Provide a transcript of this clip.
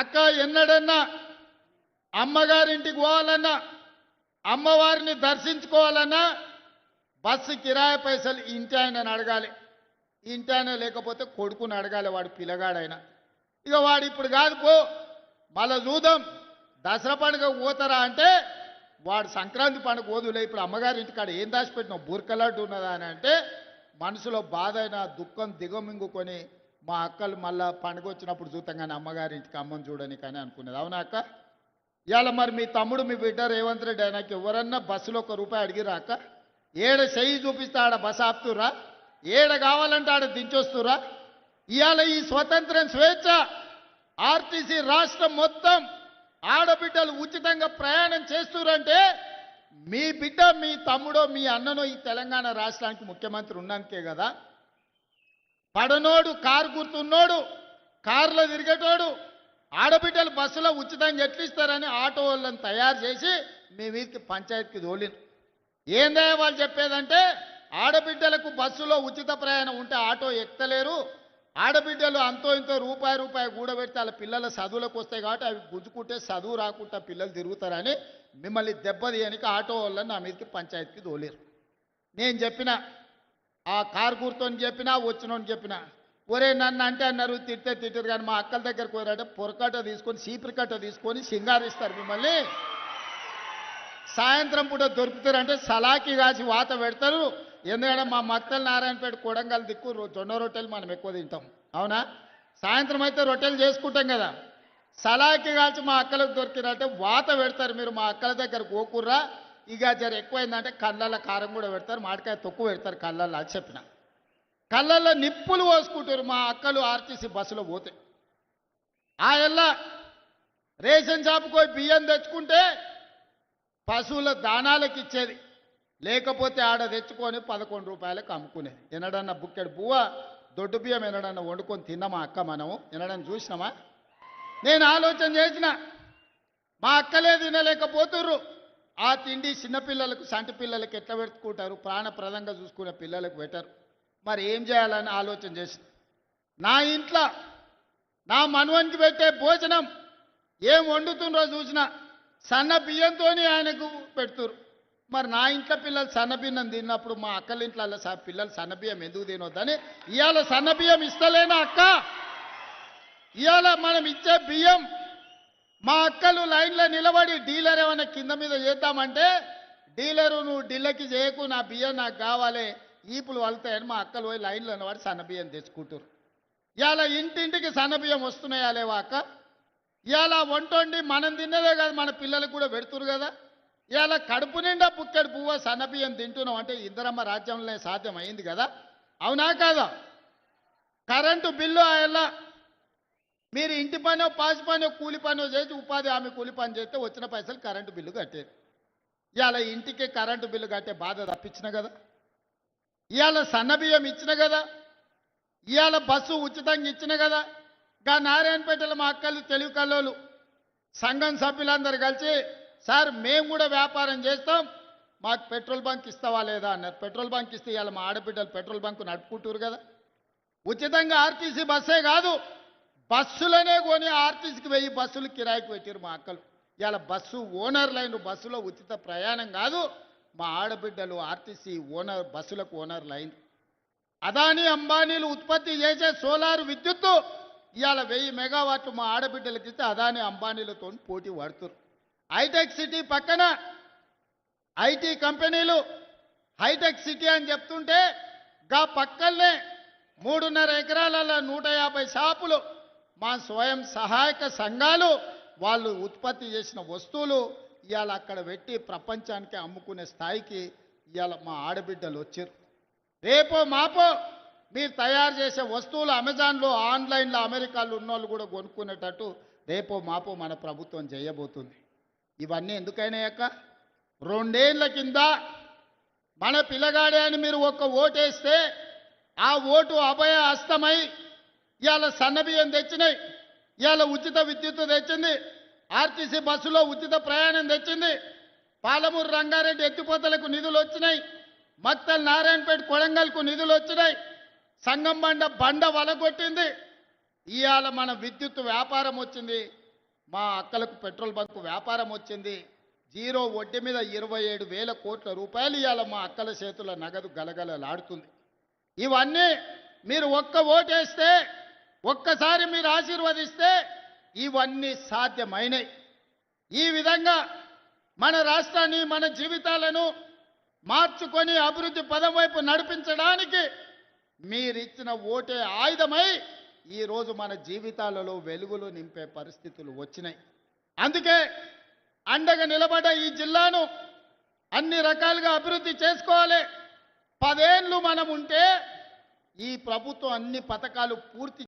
అక్క ఎన్నడన్నా అమ్మగారింటికి పోవాలన్నా అమ్మవారిని దర్శించుకోవాలన్నా బస్సు కిరాయి పైసలు ఇంటి ఆయనని అడగాలి. ఇంటి ఆయన లేకపోతే కొడుకుని అడగాలి వాడు పిల్లగాడైనా. ఇక వాడు ఇప్పుడు కాదు పో మళ్ళా చూద్దాం. దసరా పండుగ పోతారా అంటే వాడు సంక్రాంతి పండుగ పోదులే ఇప్పుడు అమ్మగారి ఇంటికాడ ఏం దాచిపెట్టినావు? బుర్కలాంటి ఉన్నదా అని అంటే మనసులో బాధ అయినా దుఃఖం దిగమింగుకొని మా అక్కలు మళ్ళా పండుగ వచ్చినప్పుడు చూద్దాం కానీ అమ్మగారి ఇంటికి అమ్మని చూడని కానీ అనుకునేది అవునా అక్క? ఇవాళ మరి మీ తమ్ముడు మీ బిడ్డ రేవంత్ రెడ్డి ఆయనకి ఎవరన్నా బస్సులో ఒక రూపాయి అడిగిరా అక్క? ఏడ చెయ్యి చూపిస్తే ఆడ బస్సు ఆపుతురా ఏడ కావాలంటే ఆడ దించొస్తురా ఇవాళ ఈ స్వతంత్రం స్వేచ్ఛ ఆర్టీసీ రాష్ట్రం మొత్తం ఆడబిడ్డలు ఉచితంగా ప్రయాణం చేస్తురంటే మీ బిడ్డ మీ తమ్ముడో మీ అన్ననో ఈ తెలంగాణ రాష్ట్రానికి ముఖ్యమంత్రి ఉన్నందుకే కదా. పడనోడు కారు గుర్తున్నోడు కారులో తిరిగేటోడు ఆడబిడ్డలు బస్సులో ఉచితంగా ఎట్లిస్తారని ఆటో వాళ్ళని తయారు చేసి మీ వీరికి పంచాయతీకి తోలిను ఏందే వాళ్ళు చెప్పేదంటే ఆడబిడ్డలకు బస్సులో ఉచిత ప్రయాణం ఉంటే ఆటో ఎక్కలేరు. ఆడబిడ్డలు అంతో ఇంతో రూపాయి రూపాయి కూడబెడితే వాళ్ళ పిల్లల చదువులకు వస్తాయి కాబట్టి అవి గుంజుకుంటే చదువు రాకుండా పిల్లలు తిరుగుతారని మిమ్మల్ని దెబ్బతీయనికి ఆటో వాళ్ళని నా మీదకి పంచాయతీకి తోలేరు నేను చెప్పిన ఆ కారు కూర్చొని చెప్పినా వచ్చినోని చెప్పిన ఒరే నన్ను అంటే అన్నారు తిట్టే తిట్టారు కానీ మా అక్కల దగ్గరకు పోయారంటే పొరకట్ట తీసుకొని సీపురి కట్ట తీసుకొని సింగారిస్తారు మిమ్మల్ని. సాయంత్రం పూట దొరుకుతారంటే సలాకి కాసి వాత పెడతారు. ఎందుకంటే మా మత్తలు నారాయణపేట కొడంగల్ దిక్కు జొన్న రొట్టెలు మనం ఎక్కువ తింటాం. అవునా? సాయంత్రం అయితే రొట్టెలు చేసుకుంటాం కదా. సలాకి కాల్చి మా అక్కలకు దొరికినంటే వాత పెడతారు మీరు మా అక్కల దగ్గర గోకుర్రా ఇక జర ఎక్కువైందంటే కళ్ళల్లో కారం కూడా పెడతారు మామిడికాయ తొక్కు పెడతారు కళ్ళల్లో అది చెప్పిన. కళ్ళల్లో నిప్పులు పోసుకుంటారు మా అక్కలు ఆర్టీసీ బస్సులో పోతే. ఆ ఎల్ల రేషన్ షాప్కి పోయి బియ్యం తెచ్చుకుంటే పశువుల దానాలకు ఇచ్చేది. లేకపోతే ఆడ తెచ్చుకొని పదకొండు రూపాయలకు అమ్ముకునేది. ఎనడన్నా బుక్కెడు బువ్వ దొడ్డు బియ్యం ఎన్నడన్నా వండుకొని తిన్నామా అక్క మనము. ఎనడని చూసినామా? నేను ఆలోచన చేసిన మా అక్కలే తినలేకపోతుర్రు. ఆ తిండి చిన్నపిల్లలకు సంటి పిల్లలకు ఎట్లా పెట్టుకుంటారు? ప్రాణప్రదంగా చూసుకునే పిల్లలకు పెట్టరు. మరి ఏం చేయాలని ఆలోచన చేసి నా ఇంట్లో నా మనవనికి పెట్టే భోజనం ఏం వండుతుండ్రో చూసిన సన్న బియ్యంతో ఆయనకు పెడుతురు. మరి నా ఇంట్లో పిల్లలు సన్నబియ్యం తిన్నప్పుడు మా అక్కల ఇంట్లో స- పిల్లలు సన్న బియ్యం ఎందుకు తినొద్దని ఇవాళ సన్న బియ్యం ఇస్తలేనా అక్క? ఇవాళ మనం ఇచ్చే బియ్యం మా అక్కలు లైన్లో నిలబడి డీలర్ ఏమైనా కింద మీద చేద్దామంటే డీలరు నువ్వు ఢిల్లీకి చేయకు నా బియ్యం నాకు కావాలి ఈపులు వలుతాయని మా అక్కలు పోయి లైన్లో నిలబడి సన్న బియ్యం తెచ్చుకుంటారు ఇవాళ ఇంటింటికి సన్న బియ్యం వస్తున్నాయా లేవా అక్క. ఇవాళ వంట వండి మనం తిన్నదే కాదు మన పిల్లలకు కూడా పెడుతురు కదా. ఇవాళ కడుపు నిండా పుక్కడి పువ్వ సన్నబియ్యం తింటున్నాం అంటే ఇందరమ్మ రాజ్యంలోనే సాధ్యం అయింది కదా. అవునా కాదా? కరెంటు బిల్లు ఆయన మీరు ఇంటి పనో పాసి పనో కూలి పనో చేసి ఉపాధి హామీ కూలి పని చేస్తే వచ్చిన పైసలు కరెంటు బిల్లు కట్టేది ఇవాళ ఇంటికి కరెంటు బిల్లు కట్టే బాధ తప్పించిన కదా? ఇవాళ సన్నబియ్యం ఇచ్చిన కదా? ఇవాళ బస్సు ఉచితంగా ఇచ్చిన కదా? గా నారాయణపేటలో మా అక్కలు తెలుగు కల్లోలు సంఘం సభ్యులందరూ కలిసి సార్ మేము కూడా వ్యాపారం చేస్తాం. మాకు పెట్రోల్ బంక్ ఇస్తావా లేదా? అన్నారు. పెట్రోల్ బంక్ ఇస్తే ఇవాళ మా ఆడబిడ్డలు పెట్రోల్ బంక్ నడుపుకుంటారు కదా? ఉచితంగా ఆర్టీసీ బస్సే కాదు. బస్సులనే కొని ఆర్టీసీకి వెయ్యి బస్సులు కిరాయికి పెట్టారు మా అక్కలు. ఇవాళ బస్సు ఓనర్ లైన్ బస్సులో ఉచిత ప్రయాణం కాదు మా ఆడబిడ్డలు ఆర్టీసీ ఓనర్ బస్సులకు ఓనర్ లైన్. అదానీ అంబానీలు ఉత్పత్తి చేసే సోలార్ విద్యుత్తు ఇవాళ వెయ్యి మెగావాట్లు మా ఆడబిడ్డలకి ఇస్తే అదాని అంబానీలతో పోటీ పడుతురు. హైటెక్ సిటీ పక్కన ఐటీ కంపెనీలు హైటెక్ సిటీ అని చెప్తుంటే గా పక్కనే మూడున్నర ఎకరాలలో నూట యాభై షాపులు మా స్వయం సహాయక సంఘాలు వాళ్ళు ఉత్పత్తి చేసిన వస్తువులు ఇవాళ అక్కడ పెట్టి ప్రపంచానికి అమ్ముకునే స్థాయికి ఇవాళ మా ఆడబిడ్డలు వచ్చారు. రేపో మాపో మీరు తయారు చేసే వస్తువులు అమెజాన్లో ఆన్లైన్లో అమెరికాలో ఉన్నోళ్ళు కూడా కొనుక్కునేటట్టు రేపో మాపో మన ప్రభుత్వం చేయబోతుంది. ఇవన్నీ ఎందుకైనాయక్క రెండేళ్ళ కింద మన పిల్లగాడే అని మీరు ఒక్క ఓటేస్తే ఆ ఓటు అభయ అస్తమై ఇవాళ సన్నబియ్యం తెచ్చినాయి. ఇవాళ ఉచిత విద్యుత్తు తెచ్చింది. ఆర్టీసీ బస్సులో ఉచిత ప్రయాణం తెచ్చింది. పాలమూరు రంగారెడ్డి ఎత్తిపోతలకు నిధులు వచ్చినాయి. మక్తల్ నారాయణపేట కొడంగల్కు నిధులు వచ్చినాయి. సంగం బండ బండ వలగొట్టింది. ఇవాళ మన విద్యుత్ వ్యాపారం వచ్చింది. మా అక్కలకు పెట్రోల్ బంకు వ్యాపారం వచ్చింది. జీరో వడ్డీ మీద ఇరవై ఏడు వేల కోట్ల రూపాయలు ఇవాళ మా అక్కల చేతుల నగదు గలగలలాడుతుంది. ఇవన్నీ మీరు ఒక్క ఓటేస్తే ఒక్కసారి మీరు ఆశీర్వదిస్తే ఇవన్నీ సాధ్యమైనవి ఈ విధంగా మన రాష్ట్రాన్ని మన జీవితాలను మార్చుకొని అభివృద్ధి పదం వైపు నడిపించడానికి మీరిచ్చిన ఓటే ఆయుధమై ఈరోజు మన జీవితాలలో వెలుగులు నింపే పరిస్థితులు వచ్చినాయి. అందుకే అండగా నిలబడ్డ ఈ జిల్లాను అన్ని రకాలుగా అభివృద్ధి చేసుకోవాలి. పదేళ్ళు మనం ఉంటే ఈ ప్రభుత్వం అన్ని పథకాలు పూర్తి